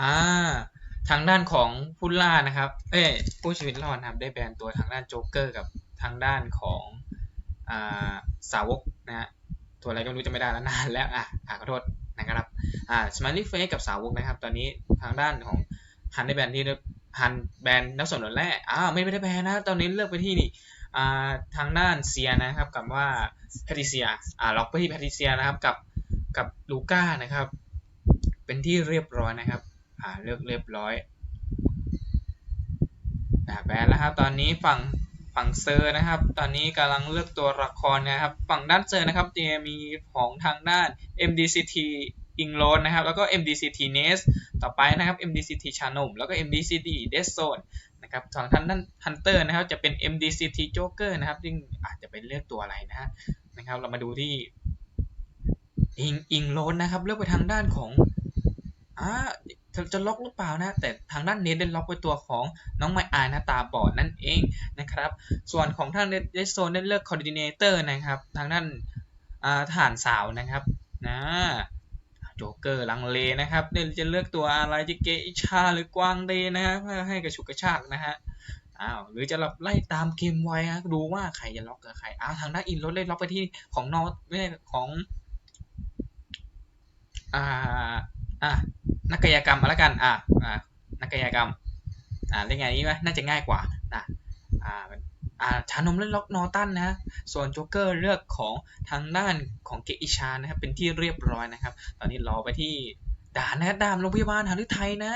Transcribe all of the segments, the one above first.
อ่าทางด้านของผู้ล่านะครับ เอ้ผู้ชีวิตรอดนะครับได้แบนตัวทางด้านโจ๊กเกอร์กับทางด้านของอ่าสาวกนะฮะตัวอะไรก็ไม่รู้จะไม่ได้แล้วนานแล้วอะอะขอโทษนะครับอ่าสมาร์ทเฟสกับสาวกนะครับ ตอนนี้ทางด้านของฮันได้แบนที่ฮันแบนนักสนนแรกอ้าวไม่ได้แบนนะ ตอนนี้เลือกไปที่นี่อ่าทางด้านเซียนะครับกับว่าแพทริเซียอ่าล็อกไปที่แพทริเซียนะครับกับกับลูก้านะครับ เป็นที่เรียบร้อยนะครับ อ่าเลือกเรียบร้อยอ่าแบนแล้วครับตอนนี้ฝั่งฝั่งเซอร์นะครับ ตอนนี้กำลังเลือกตัวละครนะครับ ฝั่งด้านเซอร์นะครับจะมีของทางด้าน MDCT อิงโรนนะครับ แล้วก็ MDCT Nest ต่อไปนะครับ MDCT ชานมแล้วก็ MDCT Dead Zone นะครับทางท่านนั้น Hunter นะครับ จะเป็น MDCT Joker นะครับ ซึ่งอาจจะเป็นเลือกตัวอะไรนะฮะนะครับ เรามาดูที่อิงอิงโรนนะครับ เลือกไปทางด้านของอ่า จะจะล็อกหรือเปล่านะ แต่ทางด้านเนทได้ล็อกไปตัวของน้องไมอายนะตาบอดนั่นเองนะครับ ส่วนของทางเดซโซนได้เลือกคอร์ดิเนเตอร์นะครับ ทางด้านอ่าทหารสาวนะครับนะโจเกอร์ลังเลนะครับเดี๋ยวจะเลือกตัวอะไรจะเกอิชาหรือกวางเดนะฮะเพื่อให้กระฉุกกระชากนะฮะอ้าวหรือจะไล่ตามเกมไวฮะดูว่าใครจะล็อกกับใครอ้าวทางด้านอินรถได้ล็อกไปที่ของนอตไม่ใช่ของอ่าอะ นักกายกรรมมาแล้วกันอะอะนักกายกรรมอ่าเรียกไงนี่ไหมน่าจะง่ายกว่านะอ่าอ่าชานมเล่นล็อกนอตันนะส่วนโจ๊กเกอร์เลือกของทางด้านของเกอิชานะครับเป็นที่เรียบร้อยนะครับ ตอนนี้รอไปที่ด่านนะด่านโรงพยาบาลหาฤทัยนะ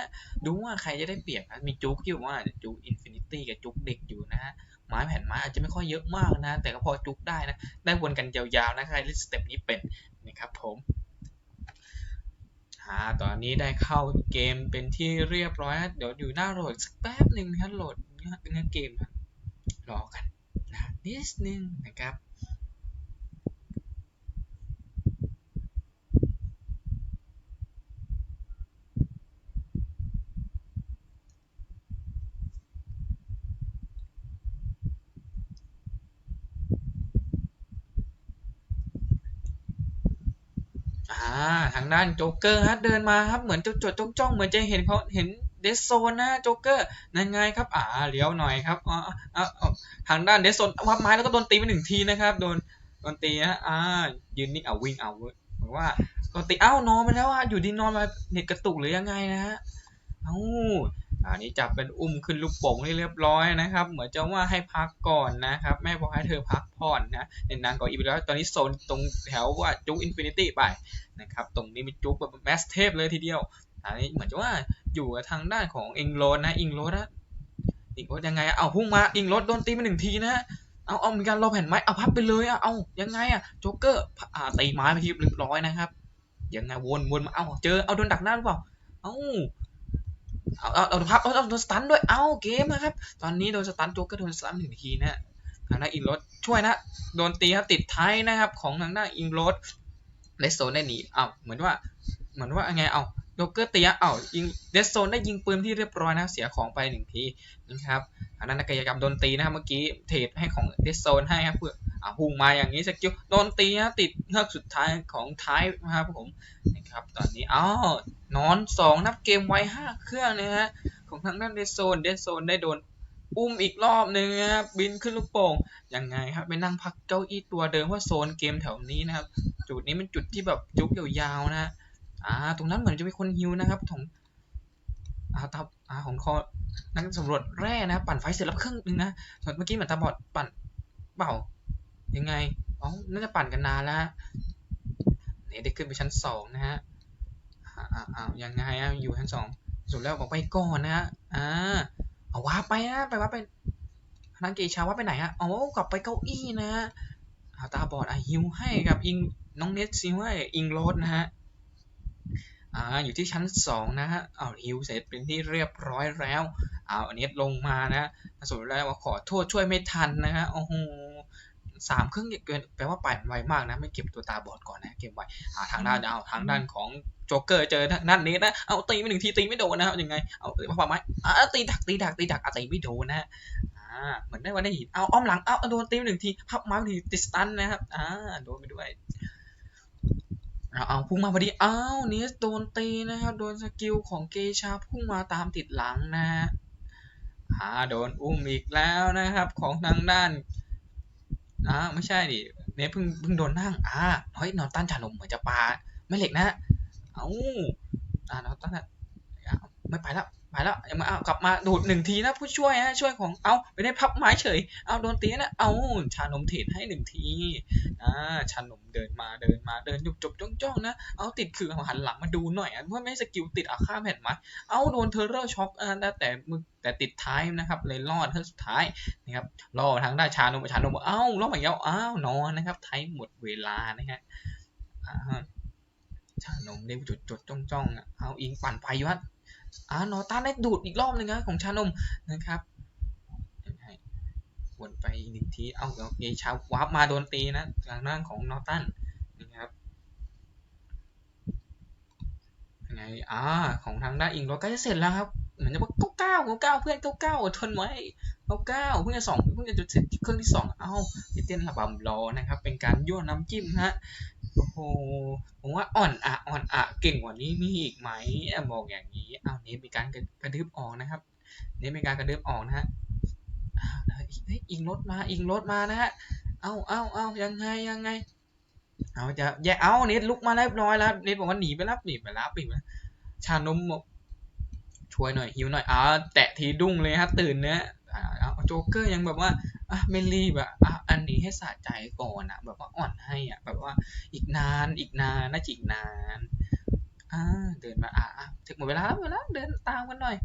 ดูว่าใครจะได้เปรียบนะมีจุกอยู่ว่าจุกอินฟินิตี้กับจุกเด็กอยู่นะฮะไม้แผ่นไม้อาจจะไม่ค่อยเยอะมากนะ แต่ก็พอจุกได้นะ ได้วนกันยาวๆนะใครเล่นสเต็ปนี้เป็นนะครับผม อ่าตอนนี้ได้เข้าเกมเป็นที่เรียบร้อยนะเดี๋ยวอยู่หน้าโหลดสักแป๊บหนึ่งนะครับโหลดเนื้อเกมรอกันนะนิดนึงนะครับ อ่าทางด้านโจ๊กเกอร์ฮะเดินมาครับเหมือนจะจดจ้องจ้องเหมือนจะเห็นเขาเห็นเดซโซนนะโจ๊กเกอร์นั่นไงครับอ่าเลี้ยวหน่อยครับอ่าอ่าอ่าทางด้านเดซโซนวับไม้แล้วก็โดนตีไปหนึ่งทีนะครับโดนโดนตีนะอ่ายืนนิ่งเอาวิ่งเอาเว้ยเหมือนว่าโดนตีเอ้านอนไปแล้วอะอยู่ดีนอนมาเน็ตกระตุกหรือยังไงนะฮะเอ้า อันนี้จับเป็นอุ้มขึ้นลูกโป่งให้เรียบร้อยนะครับ เหมือนจะว่าให้พักก่อนนะครับแม่บอกให้เธอพักผ่อนนะในนางก็อีกแล้วตอนนี้โซนตรงแถวว่าจุกอินฟินิตี้ไปนะครับตรงนี้มีจุกแบบแมสเทพเลยทีเดียวอันนี้เหมือนจะว่าอยู่ทางด้านของอิงโรดนะอิงโรดนะอิงโรดยังไงเอาพุ่งมาอิงโรดโดนตีมาหนึ่งทีนะเอาเอามีการรอแผ่นไม้เอาพับไปเลยอะเอายังไงอะโจ๊กเกอร์อ่าตีไม้ไปทีเรียบร้อยนะครับยังไงวนวนมาเอาเจอเอาโดนดักหน้าหรือเปล่าเอา เอาเอาเอาพับเอาโดนสตันด้วยเอาเกมนะครับ ตอนนี้โดนสตันโจ๊กเกอร์โดนสตันหนึ่งทีนะทางด้านอิงโรดช่วยนะโดนตีครับติดท้ายนะครับ ของทางด้านอิงโรดเลสโซนได้หนีเอาเหมือนว่าเหมือนว่าไงเอาโดเกอร์เตียเอ้ายิงเลสโซนได้ยิงปืนที่เรียบร้อยนะเสียของไปหนึ่งทีนะครับอันนั้นนักกายกรรมโดนตีนะครับเมื่อกี้เทรดให้ของเลสโซนให้ครับเพื่อ พุ่งมาอย่างนี้สกิลโดนตีนะติดเฮือกสุดท้ายของท้ายนะครับผมนะครับตอนนี้อ้าวนอนสองนับเกมไว้ห้าเครื่องนะฮะของทางด้านเดสโซนเดสโซนได้โดนอุ้มอีกรอบหนึ่งนะครับบินขึ้นลูกโป่งยังไงครับไปนั่งพักเก้าอี้ตัวเดิมว่าโซนเกมแถวนี้นะครับ จุดนี้เป็นจุดที่แบบจุกยาวๆนะอ่าตรงนั้นเหมือนจะมีคนฮิวนะครับของอ่าทับอ่าของคอนักสำรวจแร่นะ ปั่นไฟเสร็จแล้วเครึ่องหนึงนะส่วนเมื่อกี้เหมือนตาบอดปั่นเปล่า ยังไงอ๋อน่าจะปั่นกันนานแล้วเนี่ยได้ขึ้นไปชั้นสองนะฮะอ่าอ่าอ่ายังไงอะอยู่ชั้นสองสุดแล้วบอกไปก่อนนะฮะอ่าเอาว่าไปนะไปว่าไปนักเกชาว่าไปไหนฮะอ๋อกลับไปเก้าอี้นะฮะอาตาบอดอะฮิวให้กับอิงน้องเนทซิวให้อิงโรดนะฮะอ่าอยู่ที่ชั้นสองนะฮะเอาฮิวเสร็จเป็นที่เรียบร้อยแล้วเอาอันนี้ลงมานะสุดแล้วว่าขอโทษช่วยไม่ทันนะฮะโอ้โห สามเครื่องเกินแปลว่าปั่นไวมากนะไม่เก็บตัวตาบอดก่อนนะเก็บไว้อ่าทางด้านเอาทางด้านของโจ๊กเกอร์เจอทางด้านนี้นะเอาตีไปหนึ่งทีตีไม่โดนนะครับยังไงเอาตีมาฝั่งไม้อ่าตีดักตีดักตีดักอะตีไม่โดนนะฮะอ่าเหมือนได้ว่าได้หินเอาอ้อมหลังเอาโดนตีไปหนึ่งทีพับไม้ไปทีติดสตันนะครับอ่าโดนไปด้วยเอาเอาพุ่งมาพอดีอ้าวเนสโดนตีนะครับโดนสกิลของเกชาพุ่งมาตามติดหลังนะฮะอ่าโดนอุ้มอีกแล้วนะครับของทางด้าน อ่าไม่ใช่ดิเนเพิ่งเพิ่งโดนนั่งอ่าเฮ้ยนอนต้านชานมเหมือนจะปาไม่เหล็กนะ เอาอ่านอนต้านอะไม่ไปแล้ว ไปแล้วยังมาเอากลับมาดูดหนึ่งทีนะผู้ช่วยฮะช่วยของเอาไปได้พับไม้เฉย เอาโดนตีนะเอาชานมเทรดให้หนึ่งทีอ่าชานมเดินมาเดินมาเดินจุบจบจ้องจ้องๆนะเอาติดคือเอาหันหลังมาดูหน่อยอะว่าไม่สกิลติดอาฆาตเห็นไหมเอาโดนเทอร์เรอร์ช็อคอ่าแต่แต่มือแต่ติดท้ายนะครับเลยรอดเท่สุดท้ายนะครับรอทางด้านชานมชานมเอ้ารอดมาแล้วอ้าวนอนนะครับไทยหมดเวลานะฮะอ่าชานมได้จุดจดจ้องจ้องๆเอาอิงปั่นไฟอยู่ฮะ อ่านอต้านได้ดูดอีกรอบหนึงนะของชานมนะครับวนไปอีกหนึ่งทีเอาเอเกชาวาร์ปมาโดนตีนะทางด้านของนอตันนะครับยังไงอ่าของทางด้านอิงโรใกล้จะเสร็จแล้วครับเหมือนจะว่าเก้าเก้าเก้าเก้าเพื่อนเก้าเก้าทนไว้เก้าเก้าเพิ่งจะสองเพิ่งจะจุดเสร็จเครื่องที่สองเอ้าเต้นระบำรอนะครับ เป็นการยั่วน้ำจิ้มฮะ โอ้โหผมว่าอ่อนอะอ่อนอะเก่งกว่านี้มีอีกไหมบอกอย่างนี้เอ้าวนี้มีการกระดึบออกนะครับ เนี่มีการกระดึบออกนะฮะอ้าวเฮ้ยเฮ้ยอิงรถมาอิงรถมานะฮะเอ้าเอ้าเอ้ายังไงยังไง เอาจะแย่เอาเน็ตลุกมาเรียบร้อยแล้วเน็ตบอกว่าหนีไปแล้วหนีไปแล้วหนีไปชานมบอกช่วยหน่อยหิวหน่อยอ่าแตะทีดุ้งเลยครับตื่นเนี้ย โจ๊กเกอร์ยังแบบว่าอะไม่รีบอะอะอันนี้ให้สะใจก่อนอะ แบบว่าอ่อนให้อะ แบบว่าอีกนานอีกนานน่าจะอีกนานอ่าเดินมาอะอะถึงหมดเวลาแล้วหมดเวลาเดินตามกันหน่อย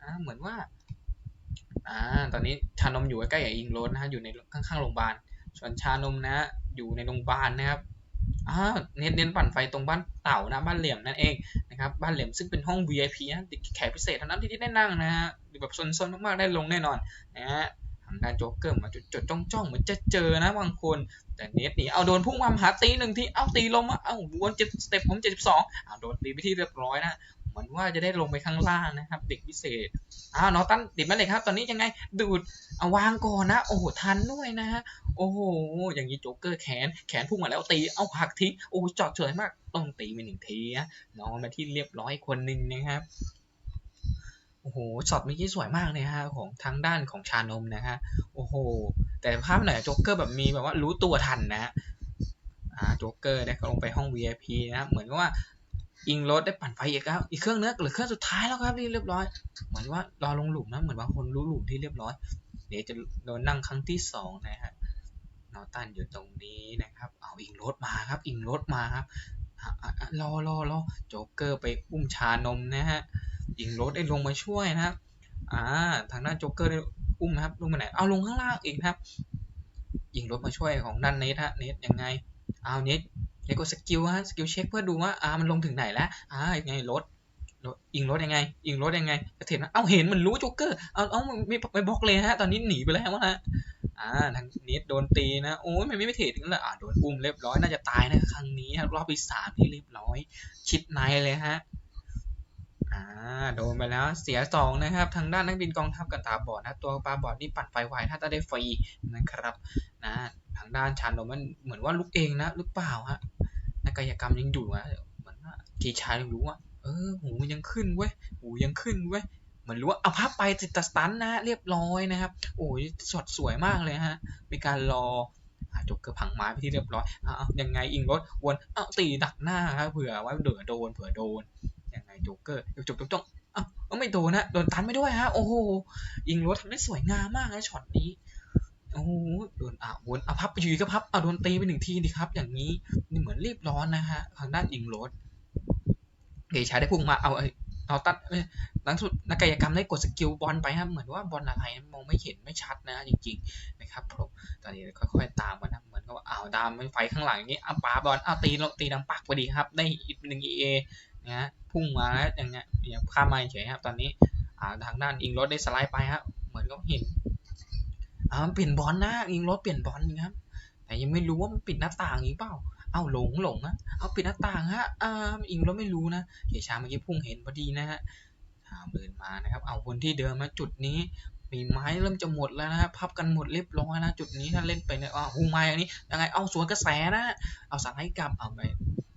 อ่าเหมือนว่าอ่าตอนนี้ชานมอยู่ใกล้ๆกับอิงโรสนะฮะอยู่ในข้างๆโรงพยาบาลส่วนชานมนะ อยู่ในโรงพยาบาลนะครับ อ่าเน้นเน้นปั่นไฟตรงบ้านเต่านะบ้านเหลี่ยมนั่นเองนะครับบ้านเหลี่ยมซึ่งเป็นห้อง VIP นะติดแขกพิเศษเท่านั้นที่ได้นั่งนะฮะแบบซนๆมากๆได้ลงแน่นอนนะฮะทางด้านโจ๊กเกอร์มาจดจ,จ้องจ้องๆเหมือนจะเจอนะบางคน แต่เนสนี่เอาโดนพุ่งมาหาตีหนึ่งที่เอาตีลงมาเอาวนเจ็ดสเต็ปผมเจ็ดสิบสองเอาโดนตีไปที่เรียบร้อยนะ เหมือนว่าจะได้ลงไปข้างล่างนะครับ เด็กพิเศษอ้าวนอตันติดมาเลยครับ ตอนนี้ยังไงดูดเอาวางก่อนนะ โอ้โหทันด้วยนะฮะโอ้โหอย่างนี้โจ๊กเกอร์แขนแขนพุ่งมาแล้วตีเอาหักทิ้งโอ้จอดเฉยมากต้องตีไปหนึ่งทีนะนอนมาที่เรียบร้อยคนหนึ่งนะครับโอ้โหช็อตเมื่อกี้สวยมากเลยฮะของทางด้านของชานมนะฮะโอ้โห แต่ภาพไหนโจ๊กเกอร์แบบมีแบบว่ารู้ตัวทันนะฮะอ่าโจ๊กเกอร์ได้ลงไปห้อง VIP นะครับเหมือนกับว่า อิงรถได้ปั่นไฟอีกแล้วอีกเครื่องนึงหรือเครื่องสุดท้ายแล้วครับที่เรียบร้อย เหมือนว่ารอลงหลุมนะเหมือนบางคนรู้หลุมที่เรียบร้อย เดี๋ยวจะโดนนั่งครั้งที่สองนะฮะนอตันอยู่ตรงนี้นะครับ เอาอิงรถมาครับ อิงรถมาครับรอรอรอโจ๊กเกอร์ไปอุ้มชานมนะฮะอิงรถได้ลงมาช่วยนะครับอ่าทางด้านโจ๊กเกอร์ได้อุ้มครับลงมาไหนเอาลงข้างล่างอีกครับอิงรถมาช่วยของด้านเนทฮะเนทยังไง เอาเนท เนทกดสกิลฮะสกิลเช็คเพื่อดูว่าอ่ามันลงถึงไหนแล้วอ่ายังไงรถรถอิงรถยังไง อิงรถยังไงจะเห็นเอาเห็นมันรู้จ๊กเกอร์ เอาเอาไม่ไม่บล็อกเลยฮะ ตอนนี้หนีไปแล้วนะอ่าทางนิดโดนตีนะ โอ้ยมันไม่ไม่เทรดกันเลยอ่าโดนอุ้มเรียบร้อย น่าจะตายนะครั้งนี้รอบที่สามที่เรียบร้อย ชิดในเลยฮะ อ่า โดนไปแล้วเสียสองนะครับ ทางด้านนักบินกองทัพกับตาบอดนะ ตัวตาบอดนี่ปั่นไฟไวถ้าจะได้ฟรีนะครับ นะ ทางด้านชานมมันเหมือนว่าลุกเองนะหรือเปล่าฮะนักกายกรรมยังอยู่อะเหมือนว่าเกชายังรู้ว่าเออหูยังขึ้นเว้ยหูยังขึ้นเว้ยเหมือนรู้ว่าเอาภาพไปติดตสตันนะ เรียบร้อยนะครับ โอ้ยช็อตสวยมากเลยฮะมีการรอจบเกือบพังไม้ไปที่เรียบร้อยอ่ายังไงอิงรถวนเอาตีดักหน้าครับเผื่อไว้เดือโดนเผื่อโดนยังไงโจ๊กเกอร์จบจบจ้องอ้าเอาไม่โดนนะโดนตันไม่ด้วยฮะโอ้โหอิงรถทำได้สวยงามมากนะช็อตนี้ โอ้โหโดนอะวนอะพับอยู่ดีก็พับอะโดนตีไปหนึ่งทีดิครับ อย่างนี้นี่เหมือนรีบร้อนนะฮะทางด้านอิงรถเกชาได้พุ่งมาเอาไอ้เอาตัดเอ้ยหลังสุดนักกายกรรมได้กดสกิลบอลไปครับเหมือนว่าบอลอะไรมองไม่เห็นไม่ชัดนะจริงๆนะครับผมตอนนี้ค่อยๆตามมานะเหมือนกับว่าอ้าวตามไฟข้างหลังอย่างนี้อ้าวปาบอลอ้าวตีลงตีดังปักพอดีครับ ได้อีกหนึ่งเอนะฮะพุ่งมาแล้วอย่างเงี้ยอย่างข้ามมาเฉยครับ ตอนนี้อ่าทางด้านอิงรถได้สไลด์ไปครับเหมือนก็เห็น อ่าเปลี่ยนบอลนะอิงรถเปลี่ยนบอลครับแต่ยังไม่รู้ว่ามันปิดหน้าต่างหรือเปล่าเอาหลงหลงนะเอาปิดหน้าต่างฮะอ่าอิงรถไม่รู้นะเดี๋ยชาเมื่อกี้พุ่งเห็นพอดีนะฮะหาเดินมานะครับ เอาคนที่เดิมมาจุดนี้มีไม้เริ่มจะหมดแล้วนะครับพับกันหมดเรียบร้อยนะจุดนี้ถ้าเล่นไปเนี่ยอ้าวฮูไม้อันนี้ยังไงเอาสวนกระแสนะ เอาสไลด์กลับเอาไป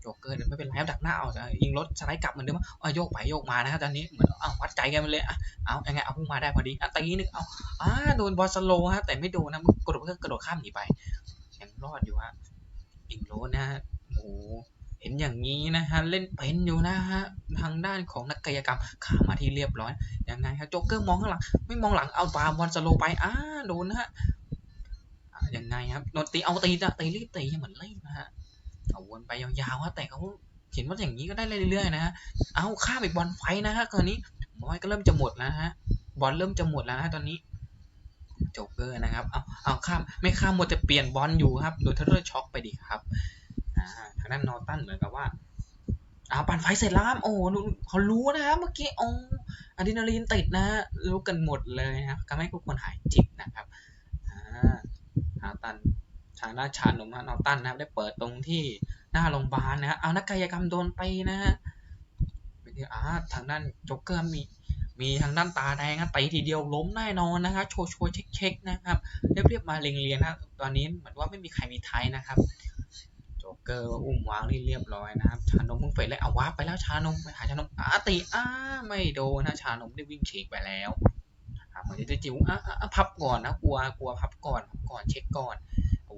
โจ๊กเกอร์ไม่เป็นไรครับดักหน้าเอายิงรถสไลด์กลับเหมือนเดิมอะโยกไปโยกมานะครับตอนนี้เหมือนอ้าววัดใจกันไปเลยอะเอายังไงเอาพุ่งมาได้พอดีอะตีหนึ่งเอาอ่าโดนบอลสโลฮะแต่ไม่โดนนะกระโดดกระโดดข้ามหนีไปยังรอดอยู่ฮะอิงโรสนะฮะโอ้เห็นอย่างนี้นะฮะเล่นเป็นอยู่นะฮะทางด้านของนักกายกรรมข้ามมาที่เรียบร้อยยังไงครับโจ๊กเกอร์มองข้างหลังไม่มองหลังเอาปาบอลสโลไปอ่าโดนนะฮะยังไงครับโดนตีเอาตีนะตีรีบตีเหมือนเล่นนะฮะ เอาวนไปยาวๆฮะแต่เขาเห็นว่าอย่างนี้ก็ได้เรื่อยๆนะฮะเอาข้ามอีกบอลไฟนะฮะตอนนี้บอลก็เริ่มจะหมดแล้วนะฮะบอลเริ่มจะหมดแล้วนะฮะตอนนี้โจ๊กเกอร์นะครับ เอาเอาข้าม ไม่ข้ามหมดแต่เปลี่ยนบอลอยู่ครับ โดนเทเลอร์ช็อคไปดิครับ อ่า ทางด้านนอตันเหมือนกับว่าเอาปั่นไฟเสร็จแล้วครับ โอ้โหเขารู้นะครับเมื่อกี้โอ้อะดรีนาลีนติดนะฮะรู้กันหมดเลยนะครับทำให้ทุกคนหายจิตนะครับ อ่า ฮาตัน ทางด้านชานมฮะนอตันนะครับ ได้เปิดตรงที่หน้าโรงพยาบาลนะฮะเอานักกายกรรมโดนไปนะฮะไปที่อ่าทางด้านโจ๊กเกอร์มีมีทางด้านตาแดงฮะตีทีเดียวล้มแน่นอนนะครับโชว์โชว์เช็คเช็คนะครับเรียบเรียบมาเรียงเรียงนะตอนนี้เหมือนว่าไม่มีใครมีไทยนะครับโจ๊กเกอร์อุ้มวางนี่เรียบร้อยนะครับ ชานมเพิ่งเฟดเลยเอาวาไปแล้วชานมไปหาชานมอาตีอ้าไม่โดนนะชานมได้วิ่งฉีกไปแล้วเหมือนจะจิ๋วอะอะอะพับก่อนนะกลัวกลัวพับก่อนพับก่อนเช็คก่อน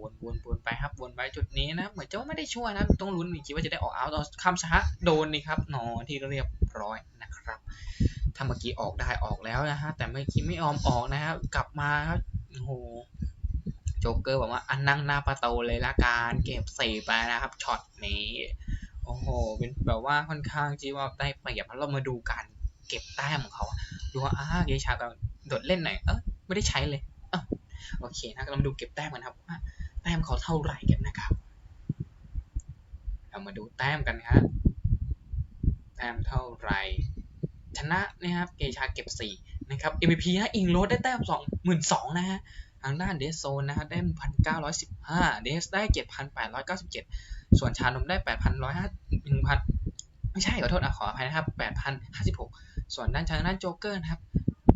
วนวนวนไปครับวนไปจุดนี้นะ เหมือนจะว่าไม่ได้ช่วยนะต้องลุ้นอีกทีว่าจะได้ออกเอาตอนคำช้าโดนนี่ครับนอนที่เรียบร้อยนะครับ ถ้าเมื่อกี้ออกได้ออกแล้วนะฮะแต่เมื่อกี้ไม่ยอมออกนะครับ กลับมาครับโอ้โหโจ๊กเกอร์บอกว่าอันนั่งหน้าประตูเลยละกันเก็บสี่ไปนะครับช็อตนี้โอ้โหเป็นแบบว่าค่อนข้างที่ว่าได้เปรียบแล้วเรามาดูการเก็บแต้มของเขาดูว่าอ่าเกชาก็โดดเล่นหน่อยเออไม่ได้ใช้เลยเออโอเคนะเรามาดูเก็บแต้มกันครับว่า ต้มเขาเท่าไหร่กันนะครับ เรามาดูแต้มกันครับแต้มเท่าไหร่ชนะนะครับเกชาเก็บ 4 นะครับ MVP นะอิงโรสได้แต้ม2 2 0 0 0นะฮะทางด้านเดสโซนนะฮะได้ 1,915 เดสได้ 7,897 ส่วนชานมได้ 8,105 1,000 ไม่ใช่ขอโทษอะขออภัยนะครับ 8,056 ส่วนด้านทางด้านโจ๊กเกอร์นะครับ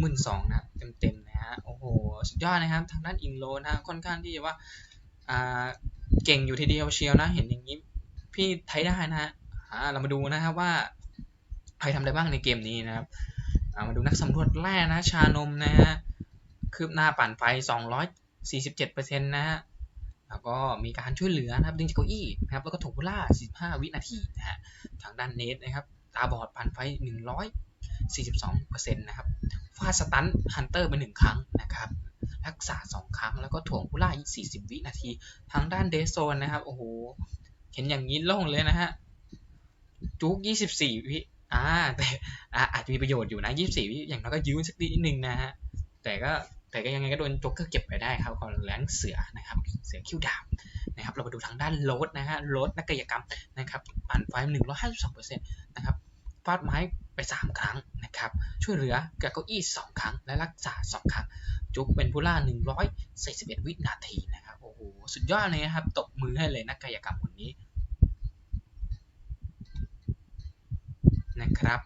12,000นะเต็มๆนะฮะโอ้โห สุดยอดนะครับ ทางด้านอิงโรนะฮะค่อนข้างที่จะว่า อ่าเก่งอยู่ทีเดียวเชียวนะ เห็นอย่างนี้พี่ไทยได้นะฮะเรามาดูนะครับว่าใครทำได้บ้างในเกมนี้นะครับามาดูนักสำรวจแร่นะชานมนะฮะคืบหน้าปั่นไฟ 247%นะฮะแล้วก็มีการช่วยเหลือนะครับดึงจากเก้าอี้นะครับแล้วก็ถูกล่า 15 วินาทีนะฮะทางด้านเนทนะครับตาบอดปั่นไฟ 142%นะครับฟาดสตันฮันเตอร์ไป1ครั้งนะครับ รักษา2ครั้ง แล้วก็ถ่วงผู้ล่าอีก 40 วินาที ทางด้านเดซโซนนะครับ โอ้โห เห็นอย่างนี้โล่งเลยนะฮะ จุก 24 วิ อ่า แต่อาอาจจะมีประโยชน์อยู่นะ 24 วิ อย่างน้อยก็ยื้อสักนิดนึงนะฮะ แต่ก็แต่ก็ยังไงก็โดนโจ๊กเกอร์เก็บไปได้ครับก่อนแรงเสือนะครับ เสือคิ้วดาบนะครับ เรามาดูทางด้านโรดนะฮะโรดนักกายกรรมนะครับ ปั่นไฟ152%นะครับ ฟาดไม้ 3 ครั้งนะครับช่วยเหลือกับเก้าอี้2 ครั้ง และรักษา 2 ครั้ง จุกเป็นผู้ล่า 141 วินาทีนะครับโอ้โหสุดยอดเลยนะครับตบมือให้เลยนักกายกรรมคนนี้นะครับ